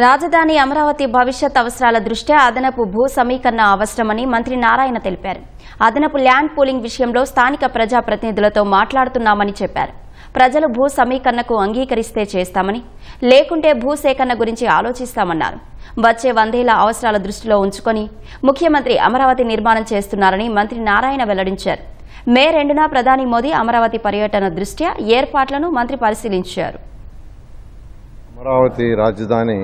రాజధాని అమరావతి భవిష్యత్ అవసరాల దృష్ట్యా అదనపు భూ సమీకరణ అవసరమని మంత్రి నారాయణ తెలిపారు. అదనపు ల్యాండ్ పూలింగ్ విషయంలో స్థానిక ప్రజాప్రతినిధులతో మాట్లాడుతున్నామని చెప్పారు. ప్రజలు భూ సమీకరణకు అంగీకరిస్తే చేస్తామని లేకుంటే భూసేకరణ గురించి ఆలోచిస్తామన్నారు. వచ్చే వందేళ్ళ అవసరాల దృష్టిలో ఉంచుకొని ముఖ్యమంత్రి అమరావతి నిర్మాణం చేస్తున్నారని మంత్రి నారాయణ వెల్లడించారు. మే రెండున ప్రధాని మోదీ అమరావతి పర్యటన దృష్ట్యా ఏర్పాట్లను మంత్రి పరిశీలించారు. అమరావతి రాజధాని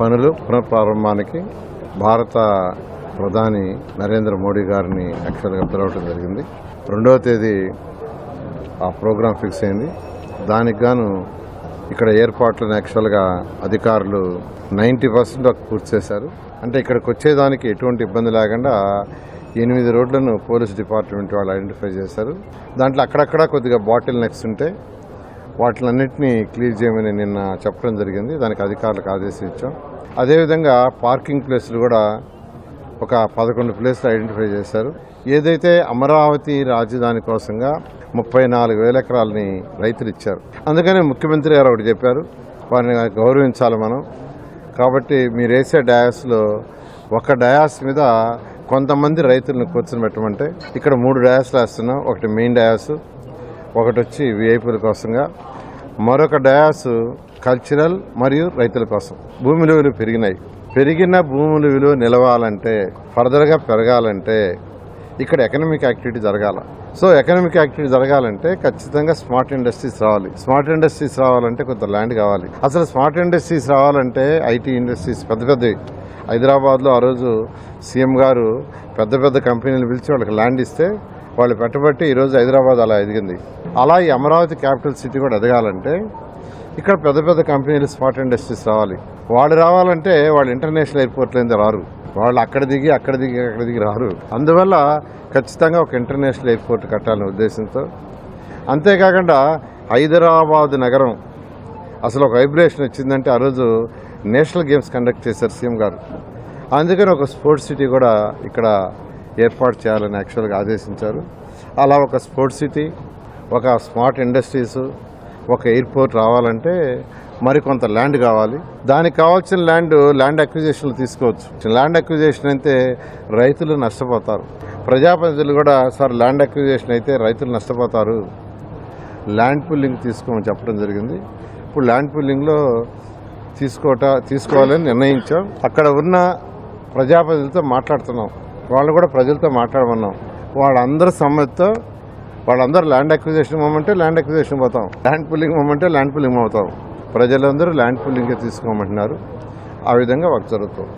పనులు పునఃప్రారంభానికి భారత ప్రధాని నరేంద్ర మోడీ గారిని యాక్చువల్గా పిలవటం జరిగింది. రెండవ తేదీ ఆ ప్రోగ్రాం ఫిక్స్ అయింది. దానికి గాను ఇక్కడ ఏర్పాట్లను యాక్చువల్గా అధికారులు నైంటీ పర్సెంట్ వరకు పూర్తి చేశారు. అంటే ఇక్కడికి వచ్చేదానికి ఎటువంటి ఇబ్బంది లేకుండా ఎనిమిది రోడ్లను పోలీస్ డిపార్ట్మెంట్ వాళ్ళు ఐడెంటిఫై చేశారు. దాంట్లో అక్కడక్కడ కొద్దిగా బాటిల్ నెక్స్ ఉంటే వాటిలన్నింటినీ క్లియర్ చేయమని నిన్న చెప్పడం జరిగింది. దానికి అధికారులకు ఆదేశించాం అదేవిధంగా పార్కింగ్ ప్లేసులు కూడా ఒక పదకొండు ప్లేసులు ఐడెంటిఫై చేశారు. ఏదైతే అమరావతి రాజధాని కోసంగా ముప్పై నాలుగు వేల ఎకరాలని రైతులు ఇచ్చారు. అందుకని ముఖ్యమంత్రి గారు ఒకటి చెప్పారు. వారిని గౌరవించాలి మనం. కాబట్టి మీరు వేసే డయాస్లో ఒక డయాస్ మీద కొంతమంది రైతులను కూర్చొని పెట్టమంటే ఇక్కడ మూడు డయాస్లు వేస్తున్నాం. ఒకటి మెయిన్ డయాస్ ఒకటి వచ్చి విఐపీల కోసంగా మరొక డయాస్ కల్చరల్ మరియు రైతుల కోసం. భూమి విలువలు పెరిగినాయి. పెరిగిన భూముల విలువ నిలవాలంటే ఫర్దర్గా పెరగాలంటే ఇక్కడ ఎకనామిక్ యాక్టివిటీ జరగాల. సో ఎకనామిక్ యాక్టివిటీ జరగాలంటే ఖచ్చితంగా స్మార్ట్ ఇండస్ట్రీస్ రావాలి. స్మార్ట్ ఇండస్ట్రీస్ రావాలంటే కొంత ల్యాండ్ కావాలి. అసలు స్మార్ట్ ఇండస్ట్రీస్ రావాలంటే ఐటీ ఇండస్ట్రీస్ పెద్ద పెద్దవి. హైదరాబాద్లో ఆ రోజు సీఎం గారు పెద్ద పెద్ద కంపెనీలు పిలిచి వాళ్ళకి ల్యాండ్ ఇస్తే వాళ్ళు పెట్టబట్టి ఈరోజు హైదరాబాద్ అలా ఎదిగింది. అలా ఈ అమరావతి క్యాపిటల్ సిటీ కూడా ఎదగాలంటే ఇక్కడ పెద్ద పెద్ద కంపెనీలు స్మార్ట్ ఇండస్ట్రీస్ రావాలి. వాళ్ళు రావాలంటే వాళ్ళు ఇంటర్నేషనల్ ఎయిర్పోర్ట్లేంది రారు. వాళ్ళు అక్కడ దిగి అక్కడ దిగి అక్కడ దిగి రారు. అందువల్ల ఖచ్చితంగా ఒక ఇంటర్నేషనల్ ఎయిర్పోర్ట్ కట్టాలనే ఉద్దేశంతో అంతేకాకుండా హైదరాబాద్ నగరం అసలు ఒక వైబ్రేషన్ వచ్చిందంటే ఆ రోజు నేషనల్ గేమ్స్ కండక్ట్ చేశారు సీఎం గారు. అందుకని ఒక స్పోర్ట్స్ సిటీ కూడా ఇక్కడ ఏర్పాటు చేయాలని యాక్చువల్గా ఆదేశించారు. అలా ఒక స్పోర్ట్స్ సిటీ ఒక స్మార్ట్ ఇండస్ట్రీస్ ఒక ఎయిర్పోర్ట్ రావాలంటే మరికొంత ల్యాండ్ కావాలి. దానికి కావాల్సిన ల్యాండ్ ల్యాండ్ అక్విజేషన్లు తీసుకోవచ్చు. ల్యాండ్ అక్విజేషన్ అయితే రైతులు నష్టపోతారు. ప్రజాప్రతినిధులు కూడా సార్ ల్యాండ్ అక్విజేషన్ అయితే రైతులు నష్టపోతారు. ల్యాండ్ పుల్లింగ్ తీసుకోమని చెప్పడం జరిగింది. ఇప్పుడు ల్యాండ్ పుల్లింగ్లో తీసుకోట తీసుకోవాలని నిర్ణయించాం. అక్కడ ఉన్న ప్రజాప్రతినిధులతో మాట్లాడుతున్నాం. వాళ్ళు కూడా ప్రజలతో మాట్లాడమన్నాం. వాళ్ళందరి సమ్మతితో వాళ్ళందరూ ల్యాండ్ అక్విజిషన్ మొమ్మంటే ల్యాండ్ అక్విజిషన్ పోతాం. ల్యాండ్ పుల్లింగ్ మొమ్మంటే ల్యాండ్ పుల్లింగ్ అవుతాం. ప్రజలందరూ ల్యాండ్ పుల్లింగే తీసుకోమంటున్నారు. ఆ విధంగా వర్క్ జరుగుతుంది